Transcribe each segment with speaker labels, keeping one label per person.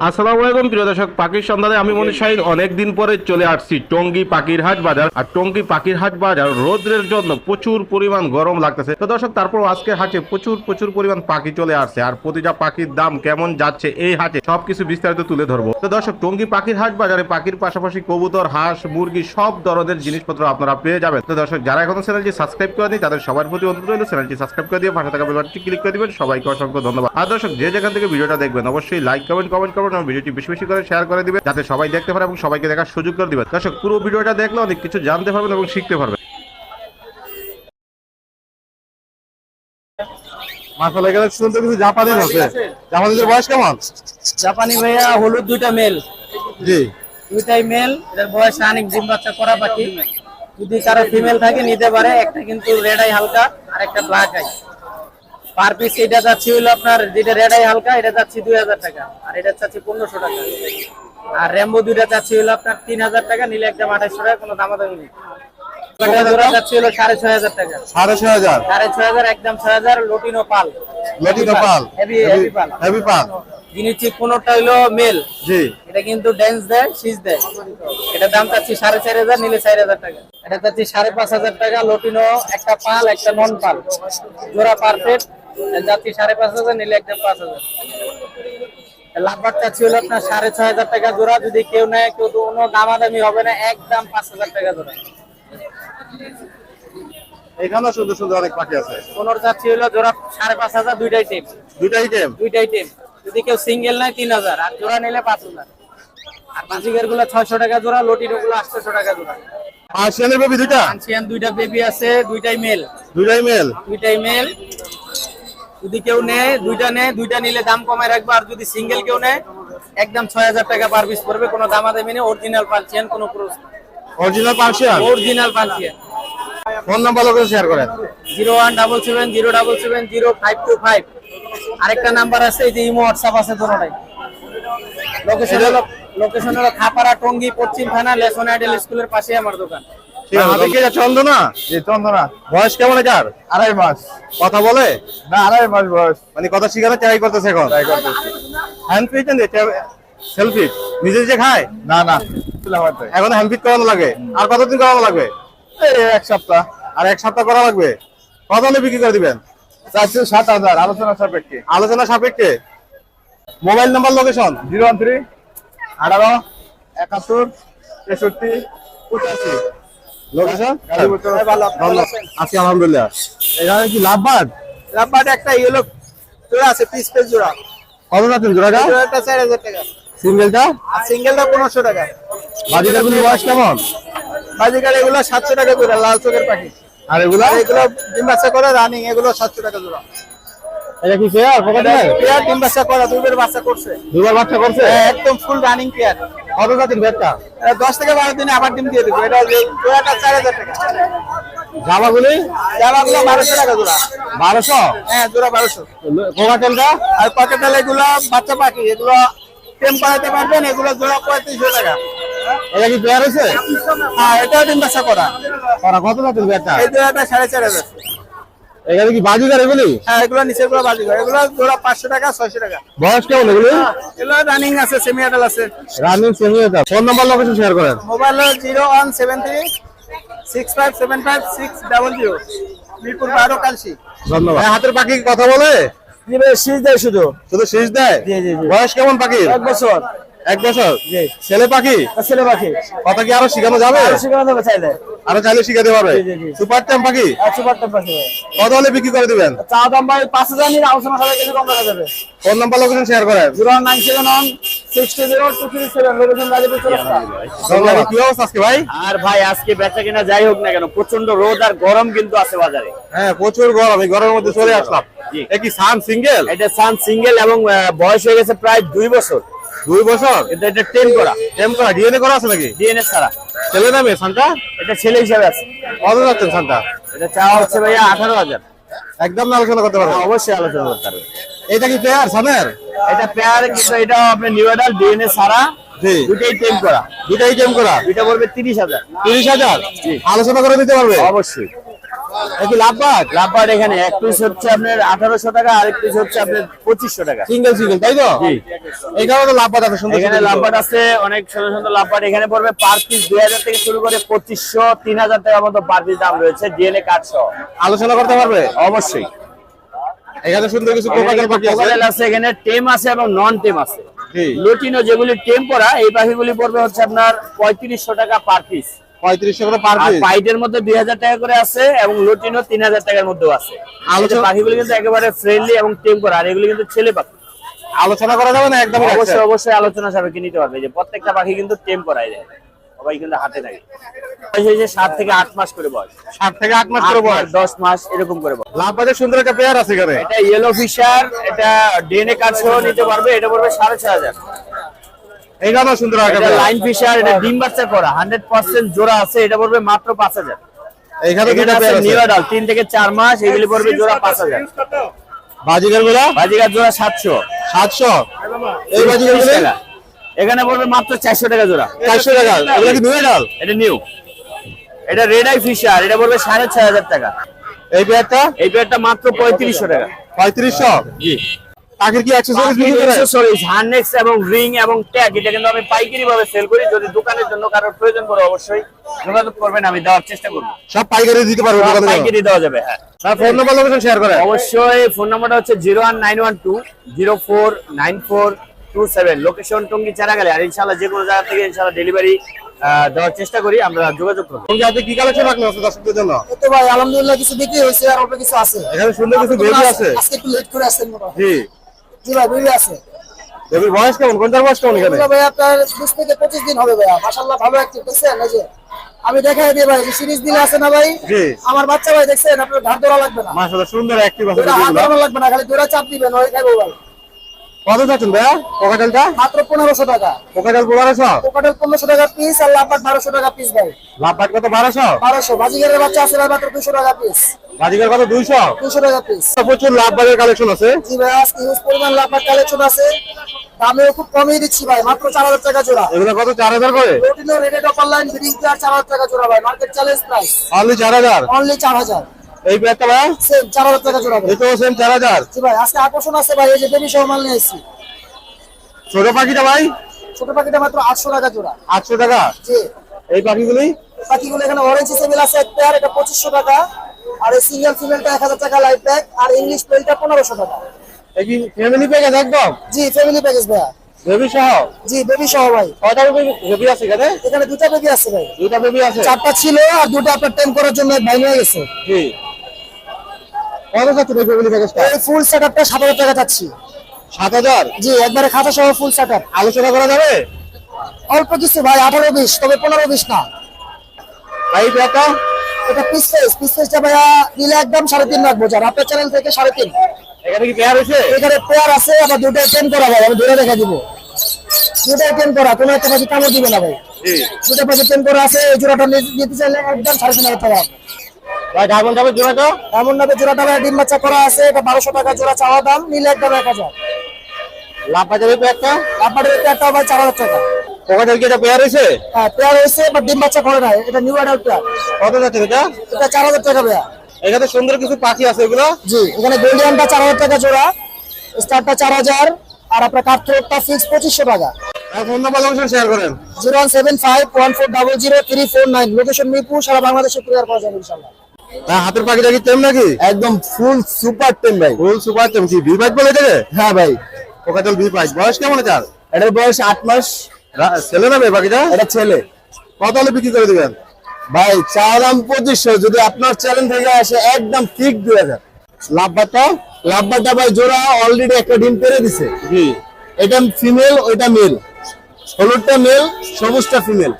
Speaker 1: আসসালামু আলাইকুম, প্রিয় দর্শক, পাখির সন্ধানে আমি মনীষ শাহিন। অনেকদিন পরে চলে আসছি টঙ্গী পাখির হাট বাজার। আর টঙ্গী পাখির হাট বাজার রোদ্রের জন্য প্রচুর পরিমাণ গরম লাগতেছে। তো দর্শক, তারপর আজকে হাটে প্রচুর প্রচুর পরিমাণ পাখি চলে আসছে। আর প্রতিটা পাখির দাম কেমন যাচ্ছে এই হাটে সবকিছু বিস্তারিত তুলে ধরবো। তো দর্শক, টঙ্গী পাখির হাট বাজারে পাখির পাশাপাশি কবুতর, হাঁস, মুরগি সব ধরনের জিনিসপত্র আপনারা পেয়ে যাবেন। তো দর্শক, যারা এখনও চ্যানেলটি সাবস্ক্রাইব করে করেনি তাদের সবার প্রতি অনুরোধ রইল, চ্যানেলটি সাবস্ক্রাইব করে দিয়ে পাশে থাকা ক্লিক করে দিবেন। সবাইকে অসংখ্য ধন্যবাদ। আর দর্শক, যে যেখান থেকে ভিডিওটা দেখবেন, অবশ্যই লাইক কমেন্ট কমেন্ট করবেন এবং ভিডিওটি বেশি বেশি করে শেয়ার করে দিবেন যাতে সবাই দেখতে পারে এবং সবাইকে দেখার সুযোগ করে দিবেন। দর্শক পুরো ভিডিওটা দেখলে অনেক কিছু জানতে পারবেন এবং শিখতে পারবেন।
Speaker 2: মাসালা এখানে শুনতে কিছু জাপানিজ আছে। জাপানিজের বয়স কেমন?
Speaker 3: জাপানি ভাইয়া হলুদ দুইটা মেল
Speaker 2: জি।
Speaker 3: দুইটাই মেল এটার বয়স অনেক ডিম বাচ্চা করা পাখি যদি কারও ফিমেল থাকে নিতে পারে। একটা কিন্তু রেড আই হালকা আর একটা ব্ল্যাক আই পার পিস এটা যাচ্ছে হলো আপনার যেটা রেড আই হালকা এটা যাচ্ছে দুই হাজার টাকা। আর এটা চাচ্ছি পনেরোশো টাকা। আর র্যাম্বো দুইটা চাচ্ছি হলো আপনার তিন হাজার টাকা নিলে একদম টাকা কোনো দামাদামি নেই। মেল
Speaker 2: জি।
Speaker 3: এটা কিন্তু ড্যান্স দেয় শীষ দেয়। এটা দাম চাচ্ছি সাড়ে চার হাজার নিলে চার হাজার টাকা। এটা চাচ্ছি সাড়ে পাঁচ হাজার টাকা লটিনো একটা পাল একটা নন পাল জোড়া পারফেক্ট যাচ্ছি সাড়ে পাঁচ হাজার নিলে একদম পাঁচ হাজার। লাভবার চাচ্ছি হলো আপনার সাড়ে ছয় হাজার টাকা জোড়া যদি কেউ নেয় কেউ তো কোনো দামাদামি হবে না একদম পাঁচ হাজার টাকা জোড়া।
Speaker 2: এখানেও সুন্দর সুন্দর অনেক পাখি আছে।
Speaker 3: পনেরো চাচ্ছি হলো জোড়া সাড়ে পাঁচ হাজার দুইটাই টিম
Speaker 2: দুইটাই গেম
Speaker 3: দুইটাই টিম যদি কেউ সিঙ্গেল নেয় তিন হাজার। আর জোড়া নিলে পাঁচ হাজার। আর বাজিকারগুলো ছয়শো টাকা জোড়া লটিনো গুলো আটশোশো টাকা জোড়া।
Speaker 2: পার্সিয়ানের বেবি দুইটা?
Speaker 3: আনসিয়ান দুইটা বেবি আছে দুইটাই মেল
Speaker 2: দুইটাই মেল
Speaker 3: দুইটাই মেল যদি কেউ নেয় দুইটা নেয় দুইটা নিলে দাম কমায় রাখবে। আর যদি সিঙ্গেল কেউ নেয় একদম ছয় হাজার টাকা পার পিস পড়বে কোনো দামাদামি নেই অরিজিনাল পানসিয়ান কোনো
Speaker 2: original Persian
Speaker 3: original Persian
Speaker 2: phone number share করেন।
Speaker 3: Zero one double seven zero double seven zero five two five. আরেকটা নাম্বার আছে এই যে ইমো হোয়াটসঅ্যাপ আছে দুটোটাই। লোকেশন হলো লোকেশন হলো খাপাড়া টঙ্গী পশ্চিম থানা লেসন আইডেল স্কুলের পাশে আমার দোকান।
Speaker 2: হাতে কি এটা চন্দনা?
Speaker 4: জি চন্দনা।
Speaker 2: বয়স কেমন এটার?
Speaker 4: আড়াই মাস।
Speaker 2: কথা বলে?
Speaker 4: না আড়াই মাস বয়স।
Speaker 2: মানে কথা শিখানো ট্রাই করতেছে এখন?
Speaker 4: ট্রাই করতেছি।
Speaker 2: হ্যান্ড ফিট সেলফি নিজে নিজে খায়?
Speaker 4: না না তুলে আমার তাই।
Speaker 2: এখন হ্যান্ড ফিট করানো লাগে? আর কতদিন করানো লাগবে?
Speaker 4: এক সপ্তাহ।
Speaker 2: আর এক সপ্তাহ করা লাগবে? কত হলে বিক্রি করে দিবেন?
Speaker 4: চারশো সাত হাজার আলোচনা সাপেক্ষে।
Speaker 2: আলোচনা সাপেক্ষে? Mobile number location
Speaker 4: zero one three আঠারো একাত্তর তেষট্টি পঁচাশি।
Speaker 2: আছি আলহামদুলিল্লাহ।
Speaker 4: কি
Speaker 3: একটা ইয়েলো জোড়া আছে পিস পিস জোড়া।
Speaker 2: কত যাচ্ছেন জোড়াটা?
Speaker 3: জোড়াটা চার হাজার টাকা।
Speaker 2: সিঙ্গেলটা
Speaker 3: আর সিঙ্গেলটা পনেরোশো টাকা।
Speaker 2: বাজিকার গুলি বয়স কেমন?
Speaker 3: বাজিকার এগুলো সাতশো টাকা জোড়া লাল চোখের পাখি।
Speaker 2: আর এগুলা?
Speaker 3: এগুলো ডিম বাচ্চা করে রানিং এগুলো সাতশো টাকা জোড়া।
Speaker 2: এটা কি পকেটে
Speaker 3: পেয়ার ডিম বাচ্চা করা দুইবার বাচ্চা করছে।
Speaker 2: দুবার বাচ্চা করছে?
Speaker 3: হ্যাঁ, একদম ফুল রানিং পেয়ার
Speaker 2: কত যাচ্ছেন ফেয়ারটা
Speaker 3: দশ থেকে বারো দিনে আবার ডিম দিয়ে দেবো। এটা যে জোড়াটা চার হাজার টাকা।
Speaker 2: জামাগুলি?
Speaker 3: জামাগুলো বারোশো টাকা জোড়া।
Speaker 2: বারোশো?
Speaker 3: হ্যাঁ জোড়া বারোশো।
Speaker 2: কোকাটেলটা
Speaker 3: আর পকেটাল এগুলো বাচ্চা পাখি এগুলো টেম করাতে পারবেন এগুলো জোড়া পঁয়ত্রিশশো টাকা।
Speaker 2: এটা কি পেয়ার হয়েছে?
Speaker 3: হ্যাঁ এটাও ডিম বাচ্চা করা।
Speaker 2: ওরা কত যাচ্ছেন ফেয়ারটা
Speaker 3: এই জোড়াটা সাড়ে চার হাজার।
Speaker 2: এখানে কি বাজিকার এগুলি
Speaker 3: হ্যাঁ এগুলো নিচে গুলো বাজি করে এগুলো জোড়া পাঁচশো টাকা ছয়শো টাকা।
Speaker 2: বয়স কেমন এগুলি?
Speaker 3: এগুলো রানিং আছে সেমি আডাল আছে।
Speaker 2: Running semi phone number location share করেন।
Speaker 3: Mobile zero one seven three six five seven five six double zero Mirpur বারো কালসি
Speaker 2: ধন্যবাদ। হাতের পাখি কথা বলে?
Speaker 3: শীষ দেয় শুধু।
Speaker 2: শুধু শীষ দেয়?
Speaker 3: জি, জি, জি।
Speaker 2: বয়স কেমন পাখির?
Speaker 3: এক বছর।
Speaker 2: এক বছর? ছেলে পাখি?
Speaker 3: ছেলে পাখি।
Speaker 2: কথা কি আরও শিখানো যাবে?
Speaker 3: সেখানে দেবে চাইলে।
Speaker 2: আরও চাইলে শিখাতে পারবে। সুপার টাইম পাখি?
Speaker 3: সুপার টেম পাখি
Speaker 2: কত হলে বিক্রি করে দিবেন?
Speaker 3: চা দাম ভাই পাঁচ হাজার নিয়ে আলোচনা করে কিছু কম রাখা যাবে।
Speaker 2: ফোন নাম্বার লোকেশন শেয়ার করেন।
Speaker 3: জিরো নাইন সেভেন ওয়ান
Speaker 5: আর ভাই আজকে বেচা কিনা যাই হোক না কেন প্রচণ্ড রোদ আর গরম কিন্তু আছে বাজারে।
Speaker 2: হ্যাঁ প্রচুর গরম এই গরমের মধ্যে চলে আসলাম।
Speaker 5: জি।
Speaker 2: এ কি সান সিঙ্গেল
Speaker 5: এটা সান সিঙ্গেল এবং বয়স হয়ে গেছে প্রায় দুই বছর।
Speaker 2: দুই বছর?
Speaker 5: এটা টেন করা।
Speaker 2: করা। ডিএনএ করা আছে নাকি?
Speaker 5: ডিএনএস ছাড়া।
Speaker 2: ছেলে না মেয়ে? সানটা?
Speaker 5: এটা ছেলে হিসাবে আছে।
Speaker 2: কত যাচ্ছেন সানটা?
Speaker 5: এটা চাওয়া হচ্ছে ভাইয়া আঠারো হাজার।
Speaker 2: একদম না আলোচনা করতে পারবেন?
Speaker 5: অবশ্যই আলোচনা করতে পারবে
Speaker 2: এটা কি পেয়ার সানের?
Speaker 5: এটা পেয়ার কিন্তু এটা আপনার নিউ ডিএনএ ছাড়া দুটাই টেন করা।
Speaker 2: দুটাই গেম করা?
Speaker 5: দুইটা পড়বে তিরিশ হাজার।
Speaker 2: তিরিশ হাজার? আলোচনা করে দিতে পারবে?
Speaker 5: অবশ্যই।
Speaker 2: একটু
Speaker 5: এখানে এক পিস হচ্ছে আপনার আঠারোশো টাকা আরেক পিস হচ্ছে আপনার পঁচিশশো টাকা।
Speaker 2: সিঙ্গেল সিঙ্গেল তাই তো। এখানে তো আছে সুন্দর
Speaker 5: এখানে
Speaker 2: সুন্দর
Speaker 5: আছে অনেক সুন্দর সুন্দর লাভবার এখানে পড়বে পার পিস দুই হাজার থেকে শুরু করে পঁচিশশো তিন হাজার টাকার মতো পার পিস দাম রয়েছে ডিএনএ
Speaker 2: আলোচনা করতে পারবে?
Speaker 5: অবশ্যই।
Speaker 2: এখানে সুন্দর কিছু
Speaker 5: এখানে
Speaker 2: পাখি আছে।
Speaker 5: এখানে টেম আছে এবং নন টেম আছে। লুটিনো যেগুলি টেম পড়া এই পাখিগুলি পড়বে হচ্ছে আপনার পঁয়ত্রিশশো টাকা পার পিস সাড়ে ছ হাজার
Speaker 2: আলোচনা
Speaker 5: করা
Speaker 2: যাবে না
Speaker 5: অবশ্যই অবশ্যই আলোচনা নিতে পারবে প্রত্যেকটা পাখি কিন্তু সবাই কিন্তু হাতে থাকে। যে থেকে মাস করে
Speaker 2: থেকে মাস করে
Speaker 5: মাস এরকম করে
Speaker 2: সুন্দর একটা আছে
Speaker 5: এটা নিতে পারবে এটা এই
Speaker 2: গাদা সুন্দর আকার
Speaker 5: লাইন ফিশার এটা ডিম করা। 100% জোড়া আছে এটা পড়বে মাত্র 5000
Speaker 2: এইখানে দুটো পেয়ার আছে
Speaker 5: নিউ অ্যাডাল্ট 3 থেকে 4 মাস এগুলি পড়বে জোড়া 5000
Speaker 2: বাজিকার
Speaker 5: বাজিকার জোড়া 700
Speaker 2: 700 এই বাজিকার
Speaker 5: এখানে পড়বে মাত্র 400 টাকা জোড়া।
Speaker 2: 400 টাকা। এগুলো কি নিউ অ্যাডাল্ট
Speaker 5: এটা নিউ। এটা রেড আই ফিশার এটা পড়বে 6500 টাকা।
Speaker 2: এই পেয়ারটা
Speaker 5: এই পেয়ারটা মাত্র 3500 টাকা।
Speaker 2: 3500
Speaker 5: জি।
Speaker 2: পাখির কি অ্যাক্সেসরিজ বিক্রি
Speaker 5: অ্যাক্সেসরিজ এবং রিং এবং ট্যাগ এটা কিন্তু আমি পাইকারি ভাবে সেল করি। যদি দোকানের জন্য কারোর প্রয়োজন পড়ে অবশ্যই যোগাযোগ করবেন আমি দেওয়ার চেষ্টা করব।
Speaker 2: সব পাইকারি দিতে পারবে দোকানে
Speaker 5: পাইকারি দেওয়া যাবে হ্যাঁ।
Speaker 2: তার ফোন নাম্বার লোকেশন শেয়ার করে
Speaker 5: অবশ্যই ফোন নাম্বারটা হচ্ছে zero one nine one two zero four nine four two seven location Tongi চারাগালে আর ইনশাল্লাহ যে কোনো জায়গা থেকে ইনশাল্লাহ ডেলিভারি দেওয়ার চেষ্টা করি আমরা যোগাযোগ করব।
Speaker 2: তুমি আপনি কি কালেকশন রাখলেন আছে দর্শকদের জন্য?
Speaker 6: তো ভাই আলহামদুলিল্লাহ কিছু বিক্রি হয়েছে আর অল্প কিছু আছে।
Speaker 2: এখানে সুন্দর কিছু বেবি আছে।
Speaker 6: আজকে একটু লেট করে
Speaker 2: জি।
Speaker 6: জি ভাই বেবি আছে।
Speaker 2: বেবির বয়স কেমন? কোনটার বয়স কেমন এখানে?
Speaker 6: এগুলো ভাই আপনার থেকে দিন হবে ভালো অ্যাক্টিভ দেখছেন? এই যে আমি দেখাই দিই ভাই সিরিজ দিলে আছে না ভাই? আমার বাচ্চা ভাই দেখছেন? আপনার ধার ধরা লাগবে না।
Speaker 2: মাশাআল্লাহ সুন্দর অ্যাক্টিভ আছে
Speaker 6: দুইটা হাত লাগবে না খালি দুটা চাপ দিবেন ওই খাইবো ভাই।
Speaker 2: কত চাচ্ছেন ভাইয়া? কোকাটেলটা?
Speaker 6: মাত্র পনেরোশো টাকা।
Speaker 2: কোকাটেল পনেরোশো?
Speaker 6: কোকাটেল পনেরোশো টাকা পিস আর লাপাট বারোশো টাকা পিস ভাই।
Speaker 2: লাভ পাট কত বারোশো?
Speaker 6: বারোশো। বাজিগারের বাচ্চা আছে মাত্র দুশো টাকা পিস
Speaker 2: বাজিকার কত দুইশো?
Speaker 6: দুশো টাকা পিস
Speaker 2: প্রচুর লাভ বাজার কালেকশন আছে।
Speaker 6: জি ভাই আজকে হিউজ পরিমাণ লাপাট কালেকশন আছে। দামেও খুব কমই দিচ্ছি ভাই মাত্র চার হাজার টাকা জোড়া।
Speaker 2: এগুলো কত চার হাজার করে?
Speaker 6: রোটিনো রেডেড অফার লাইন চার চার হাজার টাকা জোড়া ভাই মার্কেট চ্যালেঞ্জ প্রাইস
Speaker 2: অনলি চার হাজার?
Speaker 6: অনলি চার হাজার।
Speaker 2: এই ব্যাগটা ভাইয়া
Speaker 6: সেম চার হাজার টাকা জোড়া ভাই।
Speaker 2: তো সেম চার হাজার।
Speaker 6: জি ভাই আজকে আকর্ষণ আছে ভাই এই যে বেবি সহ মাল নিয়ে এসেছি
Speaker 2: ছোট পাখিটা ভাই?
Speaker 6: ছোট পাখিটা মাত্র আটশো টাকা জোড়া।
Speaker 2: আটশো টাকা?
Speaker 6: জি।
Speaker 2: এই পাখিগুলি?
Speaker 6: বাকিগুলো এখানে অরেঞ্জ হিসেবে আছে এক পেয়ার এটা পঁচিশশো টাকা। আর এই সিঙ্গেল ফিমেলটা এক হাজার টাকা লাইফ ব্যাগ আর ইংলিশ পেলটা পনেরোশো টাকা।
Speaker 2: এই কি ফ্যামিলি প্যাকেজ একদম?
Speaker 6: জি ফ্যামিলি প্যাকেজ ভাইয়া।
Speaker 2: বেবি সহ
Speaker 6: জি বেবি সহ ভাই।
Speaker 2: কয়টা বেবি আছে এখানে?
Speaker 6: এখানে দুটা বেবি আছে ভাই।
Speaker 2: দুইটা বেবি আছে?
Speaker 6: চারটা ছিল আর দুটো আপনার টেম করার জন্য ভাই নিয়ে গেছে।
Speaker 2: জি। কত চাচ্ছেন এই ফ্যামিলি প্যাকেজটা?
Speaker 6: এই ফুল সেট আপটা সাত হাজার টাকা চাচ্ছি
Speaker 2: সাত হাজার?
Speaker 6: জি একবারে খাতা সহ ফুল সেট আপ
Speaker 2: আলোচনা করা যাবে?
Speaker 6: অল্প কিছু ভাই আঠারো বিশ তবে পনেরো বিশ না।
Speaker 2: এই ব্যাগটা
Speaker 6: এটা পিস পিস ভাইয়া নিলে একদম সাড়ে তিন রাখব যার আপনার চ্যানেল থেকে সাড়ে তিন।
Speaker 2: এখানে কি পেয়ার হয়েছে?
Speaker 6: এখানে পেয়ার আছে আবার দুটো টেন করা ভাই আমি ধরে দেখা দিব। দুটো টেন করা কোনো একটা পাখি কামড় দিবে না ভাই।
Speaker 2: জি।
Speaker 6: দুটো পাখি টেন করা আছে এই জোড়াটা নিতে চাইলে একদম সাড়ে তিন হাজার টাকা।
Speaker 2: ভাই ডায়মন্ড যাবে জোড়াটা
Speaker 6: ভাই ডিম বাচ্চা করা আছে এটা বারোশো টাকা জোড়া চাওয়া দাম নিলে একদম এক হাজার।
Speaker 2: লাভ বাজাবে পেয়ারটা
Speaker 6: আপনার পেয়ারটা ভাই চার হাজার টাকা।
Speaker 2: কোকাটেল কি এটা পেয়ার হয়েছে
Speaker 6: হ্যাঁ পেয়ার হয়েছে বাট ডিম বাচ্চা করে না এটা নিউ অ্যাডাল্ট পেয়ার
Speaker 2: কত যাচ্ছে এটা?
Speaker 6: এটা চার হাজার টাকা ভাইয়া।
Speaker 2: এখানে সুন্দর কিছু পাখি আছে এগুলো?
Speaker 6: জি এখানে গোল্ডিয়ানটা চার হাজার টাকা জোড়া স্টারটা চার হাজার আর আপনার কাঠথ্রোটটা ফিক্স পঁচিশশো টাকা। Zero one seven five one four double zero three four nine. Location Mirpur সারা বাংলাদেশে কুরিয়ার পাওয়া যাবে ইনশাল্লাহ।
Speaker 2: হাতের পাখিটা কি টেম নাকি?
Speaker 6: একদম ফুল সুপার টেন ভাই।
Speaker 2: ফুল সুপার টেম কি বলে এটাকে?
Speaker 6: হ্যাঁ ভাই।
Speaker 2: কোকাটেল বয়স কেমন
Speaker 6: এটার? বয়স আট মাস।
Speaker 2: ছেলে না মেয়ে পাখিটা?
Speaker 6: এটা ছেলে।
Speaker 2: কত হলে বিক্রি করে দিবেন?
Speaker 6: ভাই চা দাম পঁচিশশো। যদি আপনার চ্যালেঞ্জ থেকে আসে একদম ঠিক দুই হাজার।
Speaker 2: লাভবারটা
Speaker 6: লাভবারটা ভাই জোড়া অলরেডি একটা ডিম পেরে দিছে।
Speaker 2: জি।
Speaker 6: এটা ফিমেল ওইটা মেল হলুদটা মেল সবুজটা ফিমেল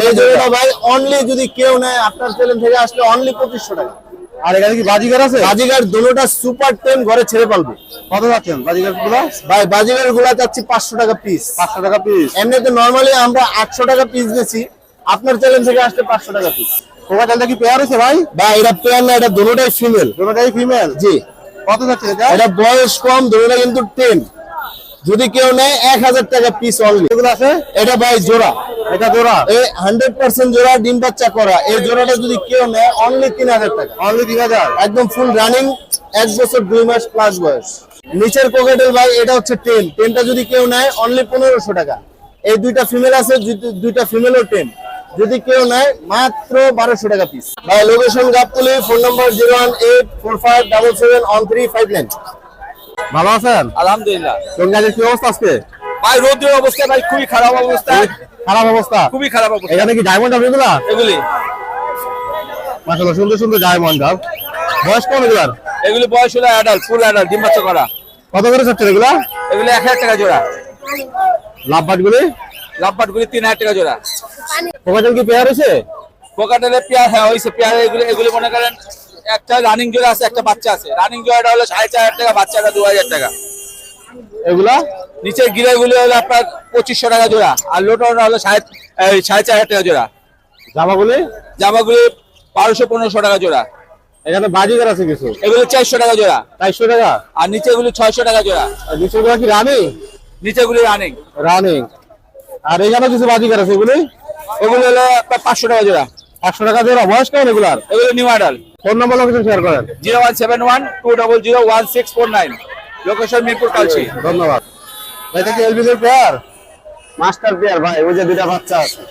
Speaker 6: এই জোড়াটা ভাই অনলি যদি কেউ নেয় আপনার চ্যালেঞ্জ থেকে আসলে অনলি পঁচিশশো টাকা।
Speaker 2: আর এখানে কি বাজিগার আছে?
Speaker 6: বাজিগার দুটোটা সুপার টেন ঘরে ছেড়ে পালবে।
Speaker 2: কত যাচ্ছেন বাজিগারগুলো
Speaker 6: ভাই বাজিগারগুলা চাচ্ছি পাঁচশো টাকা পিস
Speaker 2: পাঁচশো টাকা পিস
Speaker 6: এমনিতে নর্মালি আমরা আটশো টাকা পিস দিচ্ছি আপনার চ্যালেঞ্জ থেকে আসলে পাঁচশো টাকা পিস
Speaker 2: কোকাটেলটা কি পেয়ার হয়েছে ভাই?
Speaker 6: ভাই এটা পেয়ার না এটা দুটোটাই ফিমেল
Speaker 2: দুটোটাই ফিমেল
Speaker 6: জি।
Speaker 2: কত যাচ্ছে এটা?
Speaker 6: এটা বয়স কম দুটোটা কিন্তু টেন
Speaker 7: যদি কেউ নেয় এক হাজার টাকা পিস অনলি
Speaker 2: এগুলো আছে?
Speaker 7: এটা ভাই জোড়া।
Speaker 2: এটা জোড়া।
Speaker 7: এই হান্ড্রেড পার্সেন্ট জোড়া ডিম বাচ্চা করা। এই জোড়াটা যদি কেউ নেয় অনলি তিন হাজার টাকা।
Speaker 2: অনলি তিন হাজার।
Speaker 7: একদম ফুল রানিং এক বছর দুই মাস প্লাস বয়স। নিচের পকেটের ভাই এটা হচ্ছে টেন টেনটা যদি কেউ নেয় অনলি পনেরোশো টাকা। এই দুইটা ফিমেল আছে দুই- দুইটা ফিমেলও টেন যদি কেউ নেয় মাত্র বারোশো টাকা পিস ভাই location Gabtoli phone number zero one eight four five double seven one three five nine
Speaker 2: ভালো আছেন?
Speaker 8: আলহামদুলিল্লাহ।
Speaker 2: টঙ্গিহাটের কি অবস্থা আজকে?
Speaker 8: ভাই রোদ্রের অবস্থা ভাই খুবই খারাপ অবস্থা।
Speaker 2: খারাপ অবস্থা?
Speaker 8: খুবই খারাপ অবস্থা।
Speaker 2: এখানে কি ডায়মন্ড হবে এগুলা?
Speaker 8: এগুলি।
Speaker 2: মাসাল্লাহ সুন্দর সুন্দর ডায়মন্ড ডাব বয়স কোন এগুলার?
Speaker 8: এগুলি বয়স হলো অ্যাডাল্ট ফুল অ্যাডাল্ট ডিম বাচ্চা করা।
Speaker 2: কত করে চাচ্ছেন এগুলা?
Speaker 8: এগুলি এক হাজার টাকা জোড়া।
Speaker 2: লাভবাট গুলি
Speaker 8: লাভবাট গুলি তিন হাজার টাকা জোড়া।
Speaker 2: পোকাটেল কি পেয়ার হয়েছে?
Speaker 8: পোকাটেলের পেয়ার হ্যাঁ হয়েছে। পেয়ার এগুলি এগুলি মনে করেন একটা রানিং জোড়া আছে একটা বাচ্চা আছে। রানিং জোড়াটা হলো সাড়ে চার হাজার টাকা বাচ্চাটা দু হাজার টাকা।
Speaker 2: এগুলা?
Speaker 8: নিচের গিরে গুলি হলো আপনার পঁচিশশো টাকা জোড়া আর লোটনটা হলো সাড়ে সাড়ে চার হাজার টাকা জোড়া।
Speaker 2: জামাগুলি?
Speaker 8: জামাগুলি বারোশো পনেরোশো টাকা জোড়া।
Speaker 2: এখানে বাজিগার আছে কিছু?
Speaker 8: এগুলো চারশো টাকা জোড়া।
Speaker 2: চারশো টাকা?
Speaker 8: আর নিচেগুলি ছয়শো টাকা জোড়া।
Speaker 2: নিচেগুলো কি রানিং
Speaker 8: নিচেগুলি রানিং
Speaker 2: রানিং আর এখানে কিছু বাজিগার আছে এগুলি?
Speaker 8: এগুলি হলো আপনার পাঁচশো টাকা জোড়া।
Speaker 2: একশো টাকা দিয়ে বয়স কেমন এগুলার
Speaker 8: এগুলো new adult
Speaker 2: phone number location share করেন।
Speaker 8: Zero one seven one two double zero one six four nine. Location Mirpur Kalshi.
Speaker 2: ধন্যবাদ। ভাই এটা কি এলবিজের পেয়ার
Speaker 7: মাস্টার পেয়ার ভাই ওই যে দুইটা বাচ্চা আছে।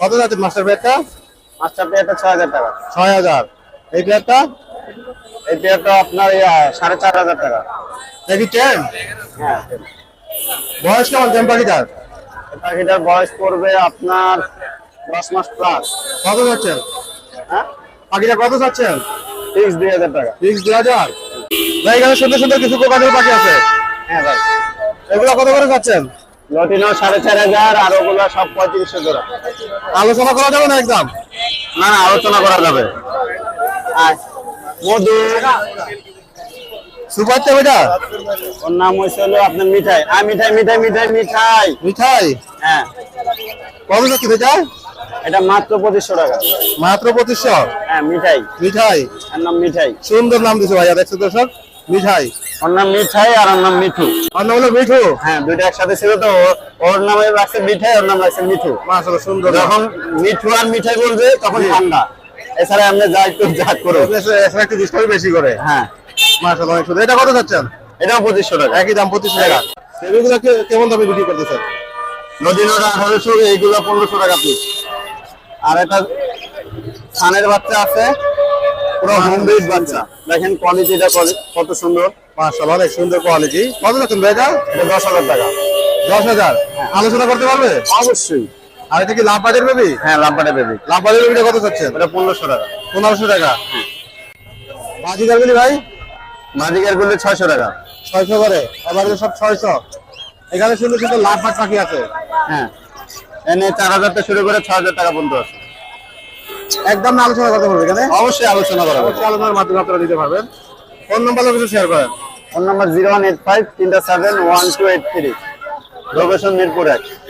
Speaker 2: কত যাচ্ছে মাস্টার পেয়ারটা
Speaker 7: মাস্টার পেয়ারটা ছয় হাজার টাকা।
Speaker 2: ছয় হাজার। এই পেয়ারটা
Speaker 7: এই পেয়ারটা আপনার সাড়ে চার হাজার টাকা।
Speaker 2: দেখি টেন
Speaker 7: হ্যাঁ।
Speaker 2: বয়স কেমন? টেন পাখিটার?
Speaker 7: পাখিটার বয়স পড়বে আপনার দশ মাস প্লাস
Speaker 2: কত যাচ্ছেন?
Speaker 7: হ্যাঁ?
Speaker 2: পাখিটা কত যাচ্ছেন?
Speaker 7: ফিক্স দুই হাজার টাকা।
Speaker 2: ফিক্স দুই হাজার। ভাই এখানে সুন্দর সুন্দর কিছু কোকাটের পাখি আছে।
Speaker 7: হ্যাঁ ভাই।
Speaker 2: এগুলো কত করে যাচ্ছেন?
Speaker 7: লটিনো সাড়ে চার হাজার আর ওগুলো সব পঁয়ত্রিশশো জোড়া।
Speaker 2: আলোচনা করা যাবে না একদম
Speaker 7: না না আলোচনা করা যাবে। মধু।
Speaker 2: সুপার টেপ এটা?
Speaker 7: ওর নাম হয়েছে হলো আপনার মিঠাই। আ মিঠাই মিঠাই মিঠাই মিঠাই।
Speaker 2: মিঠাই?
Speaker 7: হ্যাঁ।
Speaker 2: কত যাচ্ছে এটা
Speaker 7: এটা মাত্র পঁচিশশো টাকা।
Speaker 2: মাত্র পঁচিশশো?
Speaker 7: হ্যাঁ মিঠাই।
Speaker 2: মিঠাই?
Speaker 7: এর নাম মিঠাই।
Speaker 2: সুন্দর নাম দিছে ভাইয়া দেখছ দর্শক? মিঠাই।
Speaker 7: ওর নাম মিঠাই আর ওর নাম মিঠু।
Speaker 2: আর নাম হলো মিঠু?
Speaker 7: হ্যাঁ দুইটা একসাথে ছিল তো। ওর নামে রাখছে মিঠাই ওর নাম রাখছে মিঠু।
Speaker 2: মাশাআল্লাহ সুন্দর
Speaker 7: যখন মিঠু আর মিঠাই বলবে তখন ঠান্ডা। এছাড়া আপনি যা একটু যা করো।
Speaker 2: একটু ডিসকাউন্ট বেশি করে।
Speaker 7: হ্যাঁ।
Speaker 2: মাশাআল্লাহ অনেক সুন্দর। এটা কত যাচ্ছেন
Speaker 7: এটাও পঁচিশশো টাকা।
Speaker 2: একই দাম পঁচিশ টাকা। সেগুলো কেমন দামে বিক্রি করতেছেন?
Speaker 7: নদীনোর আঠারোশো এইগুলো পনেরোশো টাকা পিস আর এটা ছানের বাচ্চা আছে পুরো হোম ব্রিড বাচ্চা। দেখেন কোয়ালিটিটা কত সুন্দর।
Speaker 2: মাশাআল্লাহ অনেক সুন্দর কোয়ালিটি কত যাচ্ছেন ভাই এটা?
Speaker 7: দশ হাজার টাকা।
Speaker 2: দশ হাজার? আলোচনা করতে পারবে?
Speaker 7: অবশ্যই।
Speaker 2: আর এটা কি লাভ বেবি
Speaker 7: হ্যাঁ লাম্বাটা বেবি
Speaker 2: লাভ বাজার বেবিটা কত চাচ্ছেন
Speaker 7: এটা পনেরোশো টাকা।
Speaker 2: পনেরোশো টাকা। বাজিকার গুলি ভাই?
Speaker 7: মাদিকেরগুলো ছয়শো টাকা।
Speaker 2: ছয়শো করে। এবার সব ছয়শো। এখানে সুন্দর সুন্দর লাভ পাখি আছে।
Speaker 7: হ্যাঁ। এনে চার হাজার থেকে শুরু করে ছ হাজার টাকা পর্যন্ত আছে।
Speaker 2: একদম আলোচনা করতে পারবে এখানে?
Speaker 7: অবশ্যই আলোচনা করা
Speaker 2: অবশ্যই আলোচনার মাধ্যমে আপনারা দিতে পারবেন। ফোন নাম্বার কিছু শেয়ার করেন।
Speaker 7: Phone number zero one eight five তিনটা seven one two eight three location Mirpur এক।